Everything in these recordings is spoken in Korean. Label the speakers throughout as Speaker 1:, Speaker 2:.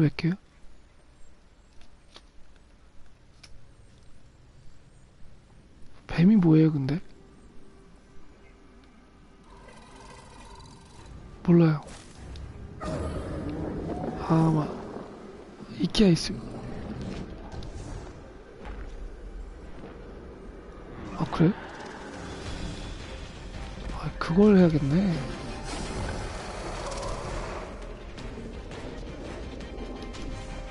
Speaker 1: 몇 개요? 뱀이 뭐예요, 근데? 몰라요. 아, 막, 이끼야 있음. 아, 그래? 아, 그걸 해야겠네.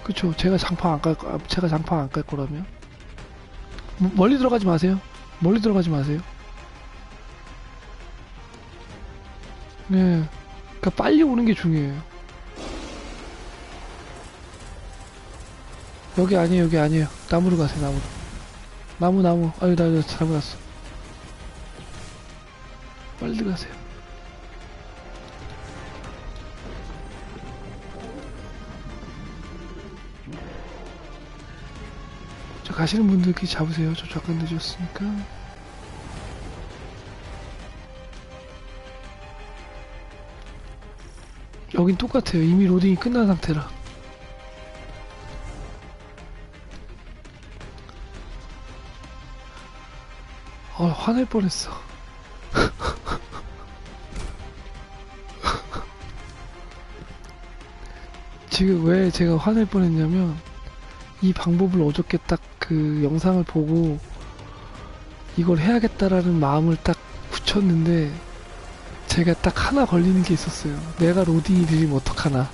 Speaker 1: 그쵸. 제가 장판 안 깔, 거- 아, 제가 장판 안 깔 거라면. 뭐, 멀리 들어가지 마세요. 멀리 들어가지 마세요. 네. 그니까 빨리 오는 게 중요해요. 여기 아니에요, 여기 아니에요. 나무로 가세요, 나무로. 나무, 나무. 아유, 나, 나 잘못 왔어. 빨리 들어가세요. 저 가시는 분들끼리 잡으세요. 저 잠깐 늦었으니까. 여긴 똑같아요. 이미 로딩이 끝난 상태라. 어, 화낼 뻔했어. 지금 왜 제가 화낼 뻔했냐면, 이 방법을 어저께 딱 그 영상을 보고, 이걸 해야겠다라는 마음을 딱 굳혔는데, 제가 딱 하나 걸리는 게 있었어요. 내가 로딩이 느리면 어떡하나.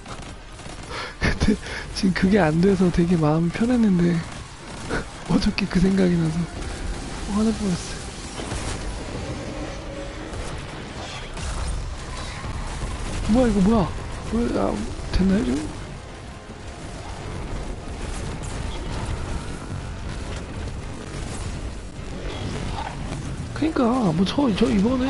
Speaker 1: 근데 지금 그게 안 돼서 되게 마음이 편했는데, 어저께 그 생각이 나서 화낼 뻔했어요. 뭐야 이거 뭐야? 왜, 아, 됐나요 지금? 그니까 뭐 저 저 이번에